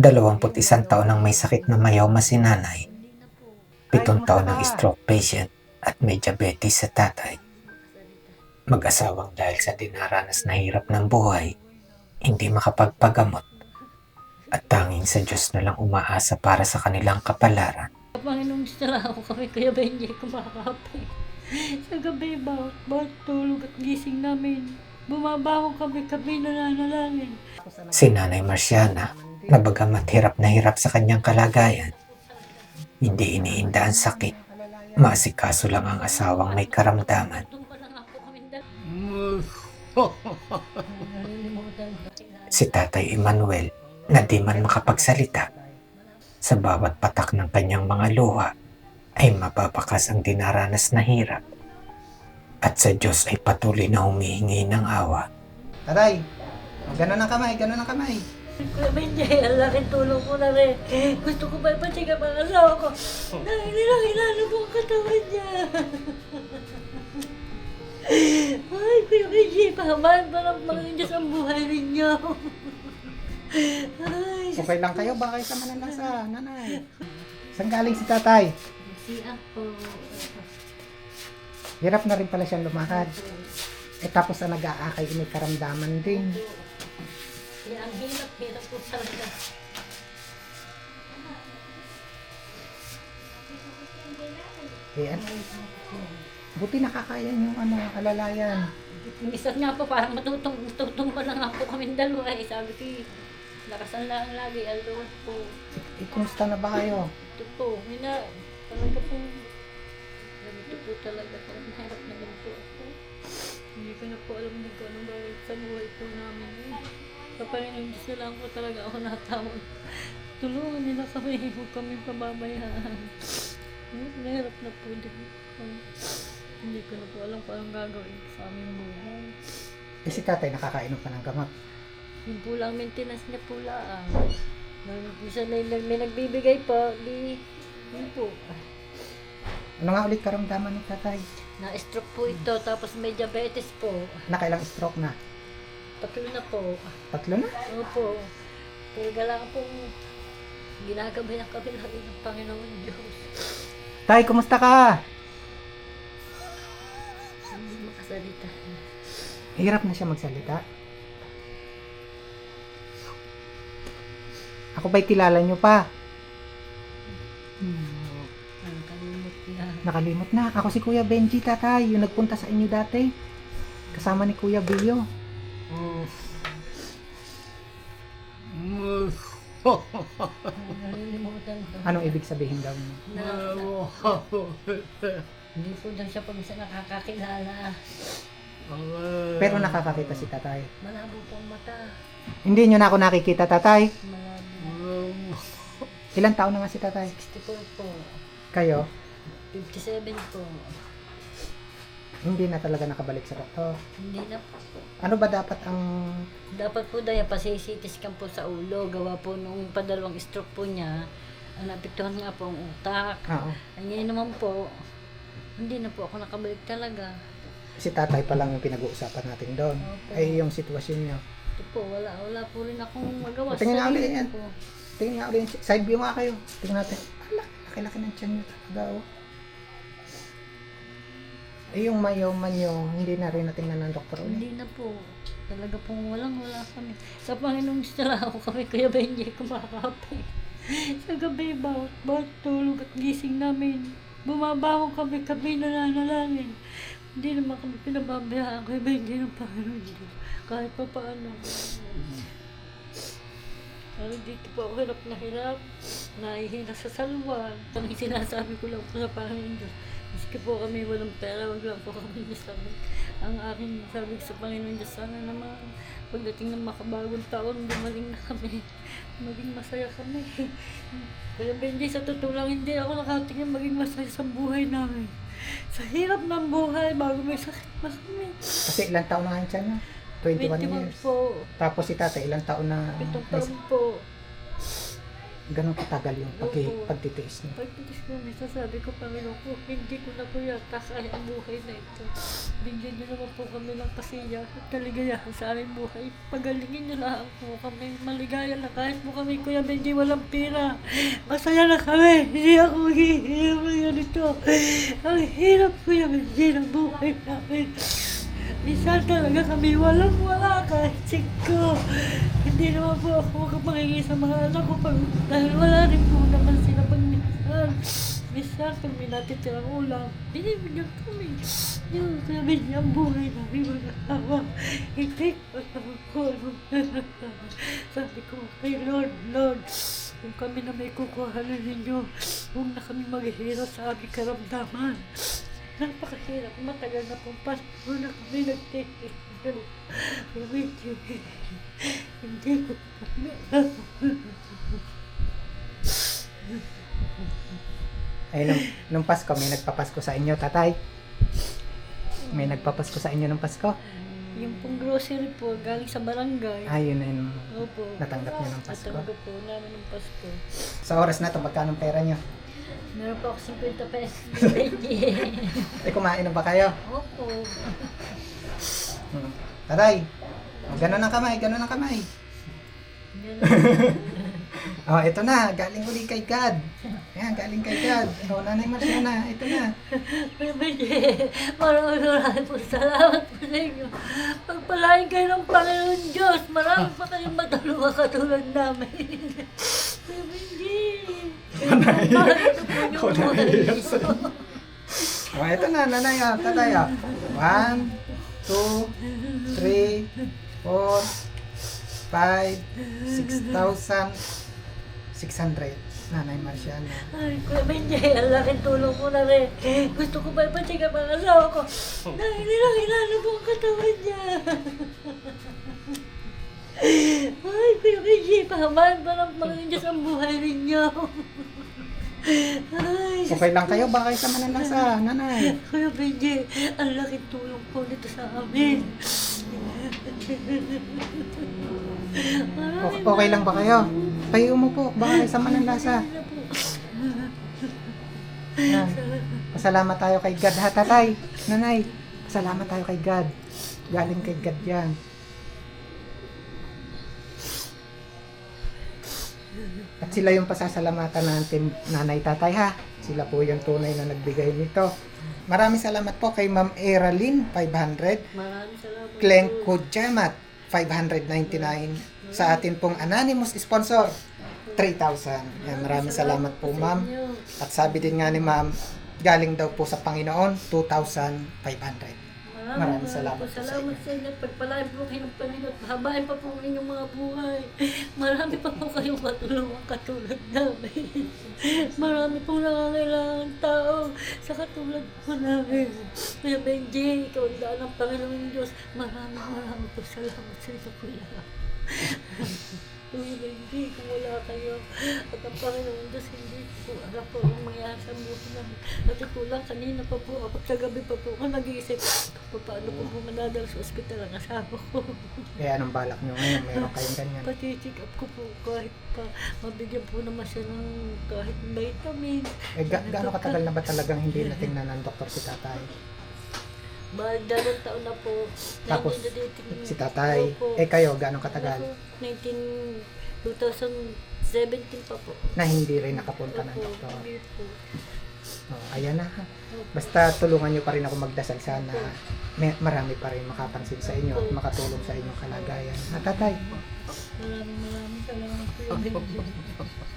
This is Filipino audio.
21 taon nang may sakit na mayoma si nanay, 7 taon ng stroke patient at may diabetes sa tatay. Mag-asawang dahil sa dinaranas na hirap ng buhay, hindi makapagpagamot at tanging sa Diyos na lang umaasa para sa kanilang kapalaran. Panginoong sila ako kami kaya ba hindi kumakape. Sa gabi bawat bawat tulog at gising namin. Bumabangon kami kami nananalangin. Si Nanay Marciana, na bagamat hirap na hirap sa kanyang kalagayan, hindi iniinda ang sakit. Masikaso lang ang asawang may karamdaman. Si Tatay Emmanuel na di man makapagsalita. Sa bawat patak ng kanyang mga luha ay mapapakas ang dinaranas na hirap. At sa Diyos ay patuloy na humihingi ng awa. Taray, gano'n ang kamay, gano'n ang kamay. Kuya Benjay, ang laking tulong ko na rin. Gusto ko ba ipacheck ang mga asawa ko? Dahil nilang inano po ang katawan niya. Ay, Kuya Benjay, pahamaan pa ng mga Diyos ang buhay ninyo. Ay, Okay lang kayo, baka kayo sa mananasa, nanay. Saan galing si tatay? si ako. Hirap na rin pala siyang lumakad. Eh tapos ang nag-aakay, may karamdaman din. Kaya ang hirap, hirap po talaga. Eh, ano? Buti nakakaya yung ano, alalayan. Minsan nga po, parang matutong, matutong pa lang ako kami dalawa. Eh, sabi ko, eh, lakasan lang lagi, alawad po. Eh, kumusta na ba kayo? Ito po, mina, talaga po, ganito po talaga, parang nahirap na din po ako. Hindi ko na po alam din kung anong gagawin sa buhay po namin. Eh. Sa Panginoon Diyos na lang po talaga ako natawag. Tulungan nila kami, huwag kami pababayaan. Nahirap na po din. Hindi ko na po alam kung anong gagawin sa aming buhay. Eh si tatay nakakainom pa ng gamot. Yung po lang maintenance niya po lang. Nung isa may, may nagbibigay po, di, yun po. Ano nga ulit karamdaman ni tatay? Na-stroke po ito, tapos may diabetes po. Nakailang stroke na? Tatlo na po. Tatlo na? Opo. Talaga lang pong ginagabayan kami lagi ng Panginoon Diyos. Tay, kumusta ka? Hindi makasalita. Hirap na siya magsalita. Ako ba'y kilala niyo pa? Ang kalimot na. Nakalimot na. Ako si Kuya Benji, tatay. Yung nagpunta sa inyo dati. Kasama ni Kuya Bio. Nalilimutan ko. Anong ibig sabihin daw niyo? Na, hindi po daw siya pag nakakakilala. Pero nakakakita si tatay. Malabo po ang mata. Hindi niyo na ako nakikita, tatay. Malabo. Ilang taon na nga si tatay? 64 po. Kayo? 57 po. Hindi na talaga nakabalik sa doktor. Hindi na po. Ano ba dapat ang... Dapat po dahil pasisitis ka po sa ulo. Gawa po nung padalawang stroke po niya. Ang napiktuhan nga po ang utak. Oo. Ang ngayon naman po, hindi na po ako nakabalik talaga. Si tatay pa lang yung pinag-uusapan natin doon. Opo. Ay, yung sitwasyon niyo. Ito po, wala, wala po rin akong magawa. Tingnan nga ulit yan. Tingnan nga ulit. Side view nga kayo. Tingnan natin. Ala, laki-laki ng tiyan niyo talaga, oh. Eh, yung mayoman niyo, hindi na rin natingnan ng doktor. Hindi na po. Talaga pong walang wala kami. Sa Panginoong ako kami, Kuya Benji, kumakape. Sa gabi, bawat, bawat tulog at gising namin. Bumabangon kami, kami nananalangin. Hindi naman kami pinababayaan, Kuya Benji, ng Panginoong Diyos. Kahit pa paano. Pero dito po ako hirap na hirap. Nahihina sa salwa. Ang sinasabi ko lang po sa Panginoon Diyos. Maski po kami walang pera, wag lang po kami nasakit. Ang aking sabi ko sa Panginoon Diyos, sana naman pagdating ng makabagong taon, gumaling na kami. Maging masaya kami. Kaya Benji, sa totoo lang, hindi ako nakatingin maging masaya sa buhay namin. Sa hirap ng buhay, bago may sakit na kami. Kasi ilang taon na yung tiyan niyo? 21 21 years. po. Tapos si tatay, ilang taon na... Pitong taon po. Ganun katagal yung pag Opo. pagtitiis niyo. Pagdating ko, minsan sabi ko, Panginoon ko, hindi ko na po yata kaya ang buhay na ito. Bigyan niyo naman po kami ng kasiya at kaligayahan sa aming buhay. Pagalingin niyo lang po kami. Maligaya na kahit po kami, Kuya Benji, walang pera. Masaya na kami. Hindi ako maghihirap ng ganito. Ang hirap, Kuya Benji, ng buhay namin. Minsan talaga kami walang wala kahit singko. Hindi naman po ako makapangingi sa mga anak ko pag, dahil wala rin po naman sila pag minsan. Minsan may natitirang ulam, binibigyan kami. Yung sabi niya ang buhay namin mag-asawa. Hindi ko alam ko. Sabi ko, kay Lord, Lord, kung kami na may kukuhanan ninyo, huwag na kami maghihirap sa aming karamdaman. Napakahirap, matagal na pong pasko na kami nagtitigil. Medyo hindi ko Ay, nung, nung Pasko, may nagpapasko sa inyo, tatay. May nagpapasko sa inyo ng Pasko. Yung pong grocery po, galing sa barangay. Ayun, ayun. Opo. Natanggap niyo ng Pasko. Natanggap po namin ng Pasko. Sa oras na to, magkano pera nyo? Meron po ako 50 pesos. Eh, kumain na ba kayo? Opo. Hmm. Tatay, oh, gano'n ang kamay, gano'n ang kamay. Oh, ito na, galing uli kay God. Ayan, galing kay God. Oh, Nanay Marciana, ito na. Maraming maraming po salamat po sa inyo. Pagpalain kayo ng Panginoon Diyos. Marami pa kayong matulungan katulad namin. Ako nahihiya sa'yo. Oh, ito na, nanay, ah, tatay, ah. One, two, three, four, five, six thousand, six hundred. Nanay Marciana. Ay, Kuya Benjay, ang laking tulong mo na rin. Gusto ko pa ipacheck ang mga asawa ko. Dahil nilang inano po ang katawan niya. Ay, Kuya Benjay, pahamaan pa ng Panginoon Diyos ang buhay ninyo. Ay, Okay lang kayo ba kayo sa mananasa, nanay? Kuya Benji, ang laking tulong po nito sa amin. Okay, okay lang ba kayo? Kayo umupo, baka kayo sa mananasa. Yan. Pasalamat tayo kay God ha, tatay. Nanay, pasalamat tayo kay God. Galing kay God yan. At sila yung pasasalamatan natin, nanay, tatay ha. Sila po yung tunay na nagbigay nito. Maraming salamat po kay Ma'am Eralyn, 500. Maraming salamat. Glenn po. Kudjamat, 599. Sa atin pong anonymous sponsor, 3,000. Yan, maraming salamat po, ma'am. At sabi din nga ni ma'am, galing daw po sa Panginoon, 2,500. Maraming Maraming salamat po sa salamat sa inyo. Pagpalain po kayo ng Panginoon. Habain pa po ang inyong mga buhay. Marami pa po kayong matulungan katulad namin. Marami pong nangangailangan tao sa katulad po namin. Kuya Benji, ikaw ang daan ng Panginoon Diyos. Maraming maraming po salamat sa inyo, Kuya. Kuya Benji, kung wala kayo at ang Panginoon Diyos, hindi po alam po ang mangyayari sa buhay namin. At ito lang, kanina pa po ako, kagabi pa po ako nag-iisip, kung paano po po manadal sa ospital ang asawa ko. Kaya anong balak nyo ngayon? Meron kayong ganyan. Pati-check up ko po kahit pa mabigyan po naman siya ng kahit vitamin. Eh, ga- gaano katagal na ba talagang hindi natingnan ng doktor si tatay? Dalawang taon na po. Tapos, 1988 Si tatay, Opo. eh kayo, gaano katagal? Ako, 19, 2017 pa po. Na hindi rin nakapunta ng Opo, doktor. hindi po. Oh, ayan na ha. Basta tulungan nyo pa rin ako magdasal sana may, marami pa rin makapansin sa inyo at makatulong sa inyong kalagayan. At tatay, Maraming maraming salamat po.